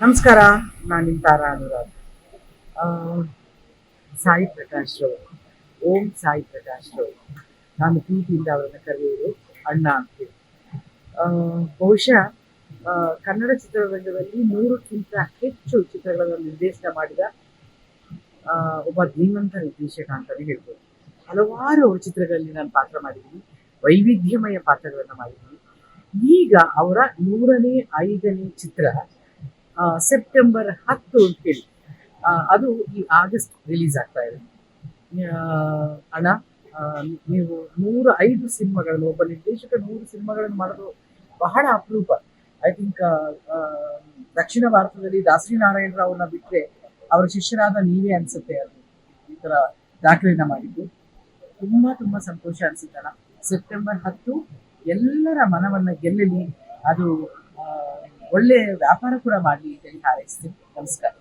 ನಮಸ್ಕಾರ, ನಾನು ನಿಮ್ಮ ತಾರಾ ಅನುರಾಗ್ ಸಾಯಿ ಪ್ರಕಾಶ್ ರವರು ಓಂ ಸಾಯಿ ಪ್ರಕಾಶ್ ನಾನು ಪ್ರೀತಿಯಿಂದ ಅವರನ್ನು ಕರೆಯುವುದು ಅಣ್ಣ ಅಂತೇಳಿ ಬಹುಶಃ ಕನ್ನಡ ಚಿತ್ರರಂಗದಲ್ಲಿ ನೂರಕ್ಕಿಂತ ಹೆಚ್ಚು ಚಿತ್ರಗಳನ್ನು ನಿರ್ದೇಶನ ಮಾಡಿದ ಒಬ್ಬ ಧೀಮಂತ ನಿರ್ದೇಶಕ ಅಂತಲೇ ಹೇಳ್ಬೋದು. ಹಲವಾರು ಅವರ ಚಿತ್ರಗಳಲ್ಲಿ ನಾನು ಪಾತ್ರ ಮಾಡಿದ್ದೀನಿ. ವೈವಿಧ್ಯಮಯ ಪಾತ್ರಗಳನ್ನು ಮಾಡಿದ್ದೀನಿ. ಈಗ ಅವರ ನೂರನೇ, ಐದನೇ ಚಿತ್ರ ಸೆಪ್ಟೆಂಬರ್ ಹತ್ತು ಅಂತೇಳಿ. ಅದು ಈ ಆಗಸ್ಟ್ ರಿಲೀಸ್ ಆಗ್ತಾ ಇದೆ. ಅಣ್ಣ ನೀವು ನೂರ ಐದು ಸಿನಿಮಾಗಳನ್ನು, ಒಬ್ಬ ನಿರ್ದೇಶಕ ನೂರು ಸಿನಿಮಾಗಳನ್ನು ಮಾಡೋದು ಬಹಳ ಅಪರೂಪ. ಐ ಥಿಂಕ್ ದಕ್ಷಿಣ ಭಾರತದಲ್ಲಿ ದಾಸರಿ ನಾರಾಯಣ ರಾವ್ನ ಬಿಟ್ಟರೆ ಅವರ ಶಿಷ್ಯರಾದ ನೀವೇ ಅನ್ಸುತ್ತೆ ಅದು. ಈ ಥರ ದಾಖಲೆನ ಮಾಡಿದ್ದು. ತುಂಬಾ ತುಂಬಾ ಸಂತೋಷ ಅನ್ಸುತ್ತಲ್ಲ ಸೆಪ್ಟೆಂಬರ್ ಹತ್ತು ಎಲ್ಲರ ಮನವನ್ನ ಗೆಲ್ಲಲಿ, ಅದು ಒಳ್ಳೆ ವ್ಯಾಪಾರ ಕೂಡ ಮಾಡಲಿ ಅಂತ ಹಾರೈಸ್ತೀನಿ ನಮಸ್ಕಾರ.